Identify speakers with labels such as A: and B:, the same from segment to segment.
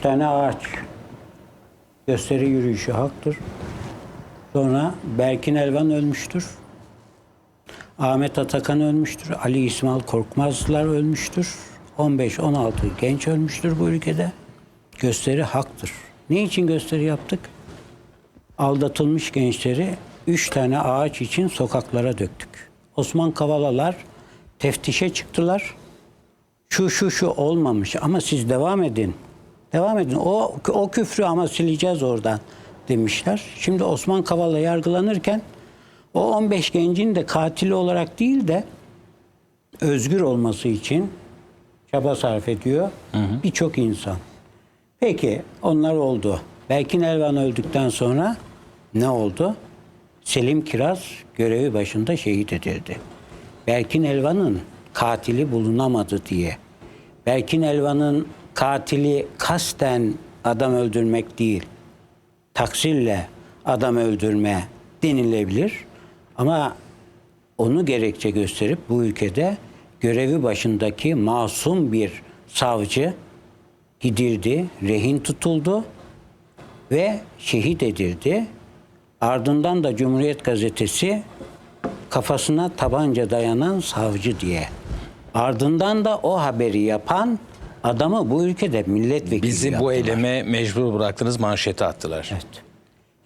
A: üç tane ağaç. Gösteri yürüyüşü haktır. Sonra Berkin Elvan ölmüştür. Ahmet Atakan ölmüştür. Ali İsmail Korkmazlar ölmüştür. 15-16 genç ölmüştür bu ülkede. Gösteri haktır. Ne için gösteri yaptık? Aldatılmış gençleri üç tane ağaç için sokaklara döktük. Osman Kavalalar teftişe çıktılar. Şu şu şu olmamış ama siz devam edin. Devam edin. O, o küfrü ama sileceğiz oradan demişler. Şimdi Osman Kavala yargılanırken o 15 gencin de katili olarak değil de özgür olması için çaba sarf ediyor birçok insan. Peki onlar oldu. Berkin Elvan öldükten sonra ne oldu? Selim Kiraz görevi başında şehit edildi. Berkin Elvan'ın katili bulunamadı diye. Berkin Elvan'ın katili kasten adam öldürmek değil, taksirle adam öldürme denilebilir. Ama onu gerekçe gösterip bu ülkede görevi başındaki masum bir savcı gidildi, rehin tutuldu ve şehit edildi. Ardından da Cumhuriyet Gazetesi kafasına tabanca dayanan savcı diye. Ardından da o haberi yapan adamı bu ülkede milletvekili
B: Bizi bu
A: yaptılar.
B: eyleme mecbur bıraktınız manşete attılar.
A: Evet.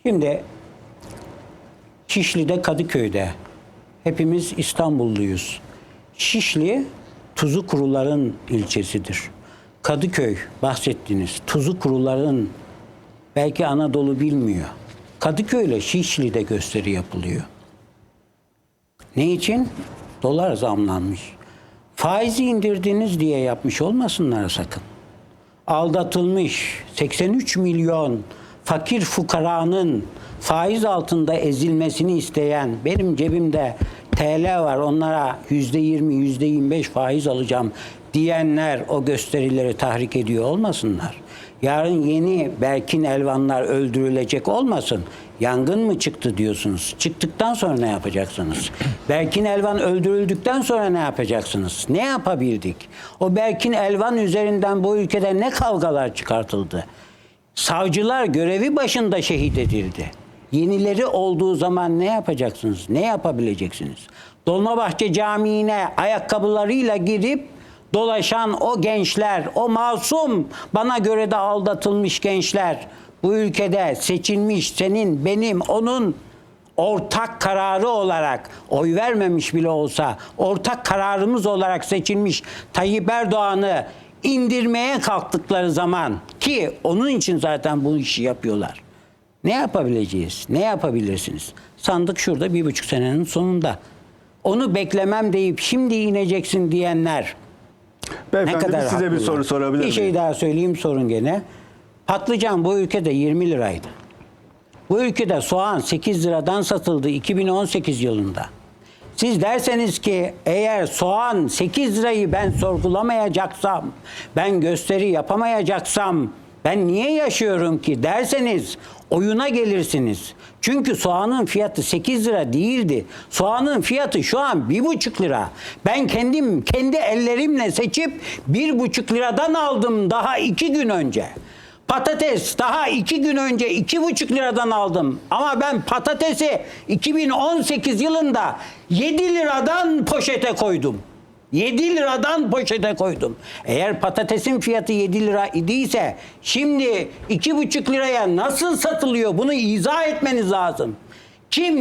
A: Şimdi Şişli'de Kadıköy'de hepimiz İstanbulluyuz. Şişli tuzu kuruların ilçesidir. Kadıköy bahsettiniz. Tuzu kuruların belki Anadolu bilmiyor. Kadıköy ile Şişli'de gösteri yapılıyor. Ne için? Dolar zamlanmış. Faizi indirdiniz diye yapmış olmasınlar sakın. Aldatılmış 83 milyon fakir fukaranın faiz altında ezilmesini isteyen benim cebimde TL var onlara yüzde 20 yüzde 25 faiz alacağım diyenler o gösterileri tahrik ediyor olmasınlar. Yarın yeni Berkin Elvanlar öldürülecek olmasın. Yangın mı çıktı diyorsunuz? Çıktıktan sonra ne yapacaksınız? Berkin Elvan öldürüldükten sonra ne yapacaksınız? Ne yapabildik? O Berkin Elvan üzerinden bu ülkede ne kavgalar çıkartıldı? Savcılar görevi başında şehit edildi. Yenileri olduğu zaman ne yapacaksınız? Ne yapabileceksiniz? Dolmabahçe Camii'ne ayakkabılarıyla girip dolaşan o gençler, o masum bana göre de aldatılmış gençler bu ülkede seçilmiş senin, benim, onun ortak kararı olarak oy vermemiş bile olsa ortak kararımız olarak seçilmiş Tayyip Erdoğan'ı indirmeye kalktıkları zaman ki onun için zaten bu işi yapıyorlar. Ne yapabileceğiz? Ne yapabilirsiniz? Sandık şurada bir buçuk senenin sonunda. Onu beklemem deyip şimdi ineceksin diyenler
C: Beyefendi biz size bir soru sorabilir
A: Bir
C: miyim?
A: şey daha söyleyeyim sorun gene. Patlıcan bu ülkede 20 liraydı. Bu ülkede soğan 8 liradan satıldı 2018 yılında. Siz derseniz ki eğer soğan 8 lirayı ben sorgulamayacaksam, ben gösteri yapamayacaksam ben niye yaşıyorum ki derseniz oyuna gelirsiniz. Çünkü soğanın fiyatı 8 lira değildi. Soğanın fiyatı şu an 1,5 lira. Ben kendim kendi ellerimle seçip 1,5 liradan aldım daha 2 gün önce. Patates daha iki gün önce iki buçuk liradan aldım. Ama ben patatesi 2018 yılında 7 liradan poşete koydum. 7 liradan poşete koydum. Eğer patatesin fiyatı 7 lira idiyse şimdi iki buçuk liraya nasıl satılıyor bunu izah etmeniz lazım. Kim